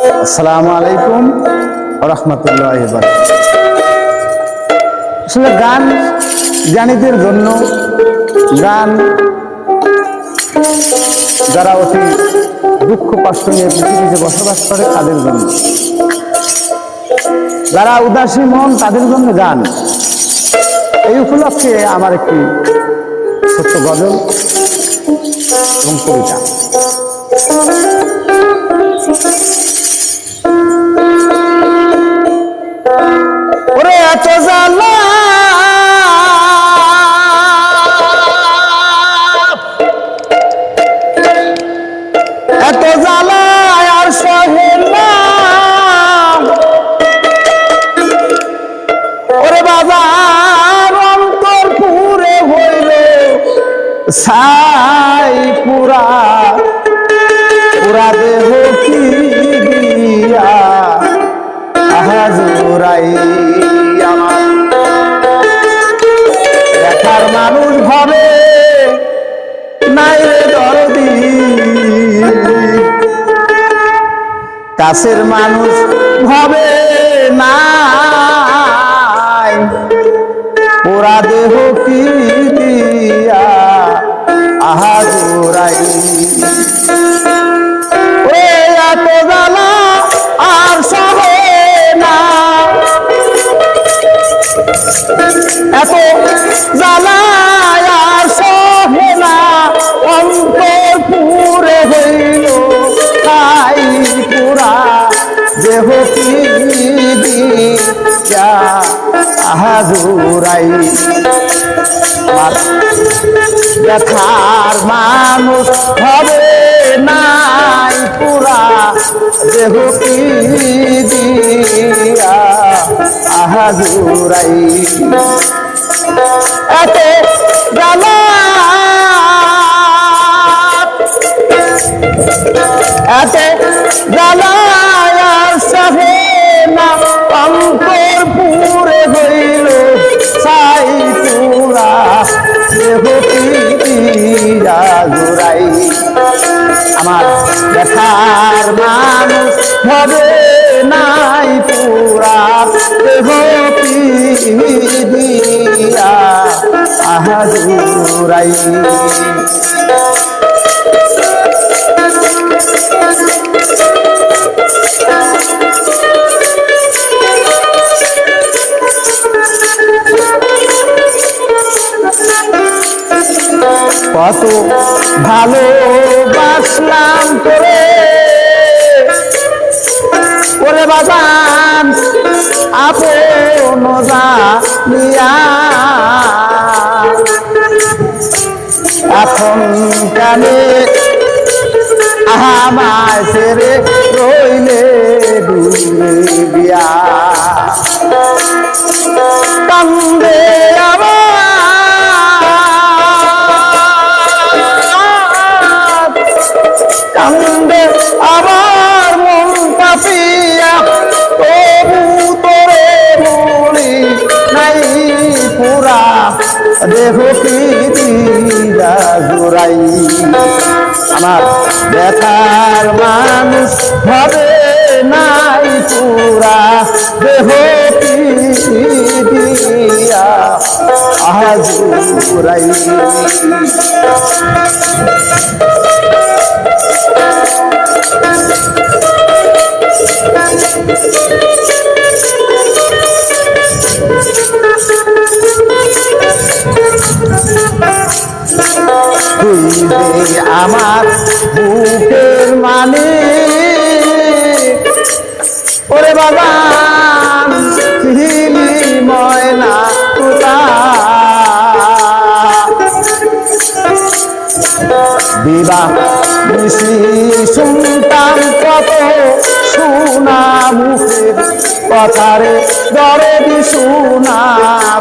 আসসালামু আলাইকুম রহমতুল্লাহ আসলে গান জ্ঞানীদের জন্য গান যারা অতি দুঃখ কষ্ট নিয়ে পৃথিবীতে বসবাস করে, তাদের জন্য। যারা উদাসী মন, তাদের জন্য গান। এই উপলক্ষে আমার একটি ছোট্ট গজল এবং কবিতা। এত জ্বালা। এত জ্বালা আর সহে না। ওরে সাই পুরা পুরা। দেহ কি দিয়া? হাজুরাই আমার ভাবে নাই রে দরদি। কাছের মানুষ ভাবে নাই। ওরা দেহ কি দিয়া? আহাজুরাই আর ব্যথার মানুষ হবে নাই পুরা। দেহ কি দিয়া আহাজুরাই এত আমার দেখার মানুষ হবে নাই পুরা দেহ পিয়া আহা জোড়াই কত ভালোবাসলাম তোরে। ওরে বাবান আপন এখন পিদিরা জোড়াই আমার ব্যথার মানুষ হবে নাই পুরা দেহ পিদিয়া আজ জোড়াই তুই বাবা হিলি ময়না তুতা বিবাহ মিশি শুনতাম কত শোনা মুখের কথারে দরে শোনা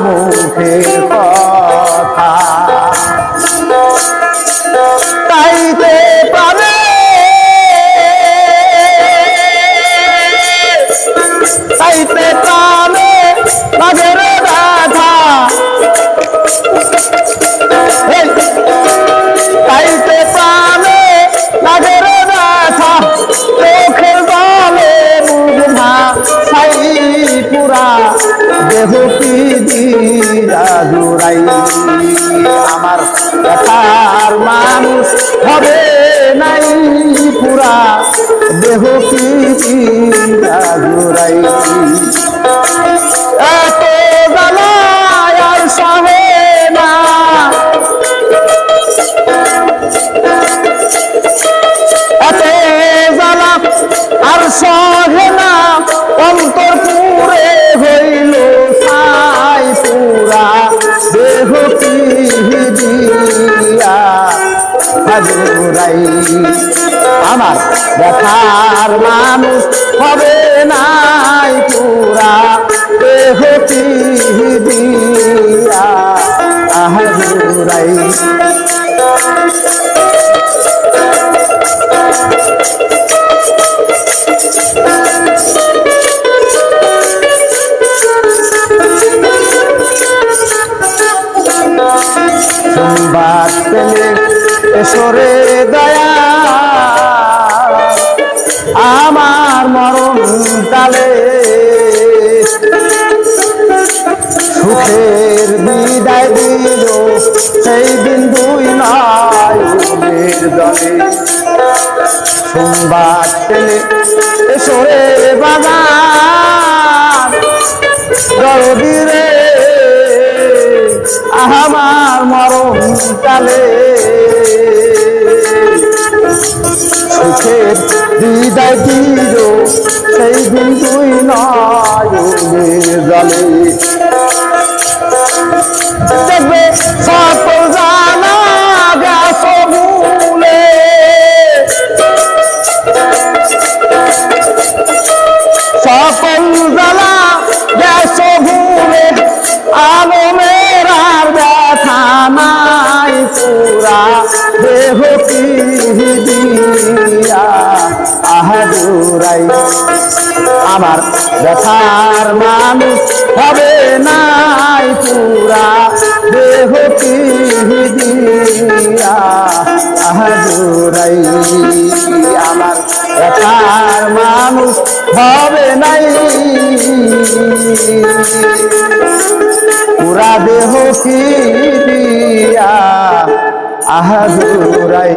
মুখের পৃথিবীরা জোড়াই আমার দেখার মানুষ হবে নাই পুরা দেহ পৃথিবীরা জোড়াই হাজুরাই আমার দেখার মানুষ হবে নাই পুরা দেহটি দিয়া আহাজুরাই দলে সংবাদ পেলে এসরে বাগান। দরদিরে আমার মরণ কালে। দিল সেই দিন তুই নয়নের জলে। আমার ব্যথার মানুষ হবে নাই পুরা। দেহ দিয়া আমার ব্যথার মানুষ হবে নাই। পুরা দেহ কি দিয়া আহাদুরাই।